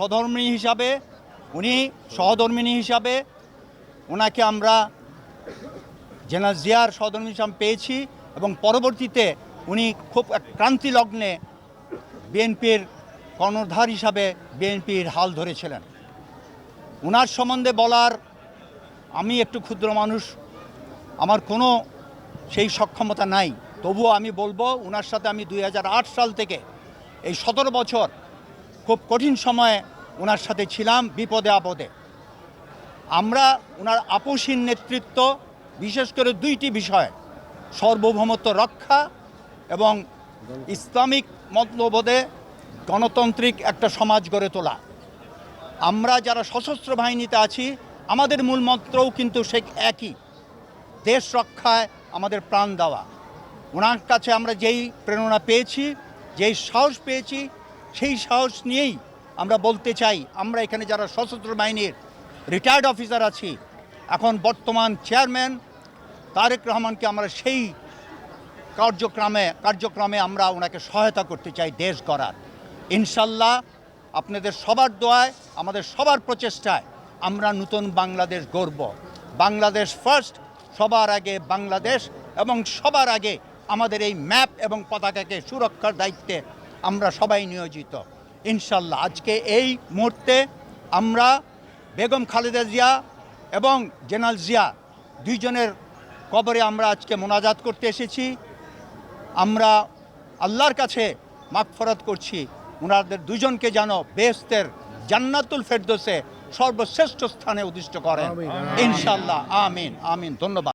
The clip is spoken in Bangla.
সহধর্মিনী হিসাবে, উনি সহধর্মিনী হিসাবে ওনাকে আমরা জেনারেল জিয়ার সহধর্মিনী হিসাবে পেয়েছি এবং পরবর্তীতে উনি খুব এক ক্রান্তি লগ্নে বিএনপির কর্ণধার হিসাবে বিএনপির হাল ধরেছিলেন। ওনার সম্বন্ধে বলার আমি একটু ক্ষুদ্র মানুষ, আমার কোনো সেই সক্ষমতা নাই। তবুও আমি বলব ওনার সাথে আমি দু হাজার আট সাল থেকে এই সতেরো বছর খুব কঠিন সময়ে ওনার সাথে ছিলাম বিপদে আপদে। আমরা ওনার আপোষহীন নেতৃত্ব, বিশেষ করে দুইটি বিষয়, সার্বভৌমত্ব রক্ষা এবং ইসলামিক মতলবোধে গণতান্ত্রিক একটা সমাজ গড়ে তোলা। আমরা যারা সশস্ত্র বাহিনীতে আছি, আমাদের মূল মন্ত্রও কিন্তু সে একই, দেশ রক্ষায় আমাদের প্রাণ দেওয়া। ওনার কাছে আমরা যেই প্রেরণা পেয়েছি, যেই সাহস পেয়েছি সেই সাহস নিয়েই আমরা বলতে চাই, আমরা এখানে যারা সশস্ত্র বাহিনীর রিটায়ার্ড অফিসার আছি, এখন বর্তমান চেয়ারম্যান তারেক রহমানকে আমরা সেই কার্যক্রমে কার্যক্রমে আমরা ওনাকে সহায়তা করতে চাই দেশ গড়ার। ইনশাল্লাহ আপনাদের সবার দোয়ায়, আমাদের সবার প্রচেষ্টায় আমরা নতুন বাংলাদেশ গড়ব। বাংলাদেশ ফার্স্ট সবার আগে বাংলাদেশ এবং সবার আগে আমাদের এই ম্যাপ এবং পতাকাকে সুরক্ষার দায়িত্বে আমরা সবাই নিয়োজিত। ইনশাল্লাহ আজকে এই মুহূর্তে আমরা বেগম খালেদা জিয়া এবং জেনারেল জিয়া দুইজনের কবরে আমরা আজকে মোনাজাত করতে এসেছি। আমরা আল্লাহর কাছে মাগফরত করছি। ওনাদের দুজনকে যেন বেহেস্তের জান্নাতুল ফেরদোসে সর্বশ্রেষ্ঠ স্থানে উদ্দিষ্ট করেন। ইনশাল্লাহ আমিন আমিন। ধন্যবাদ।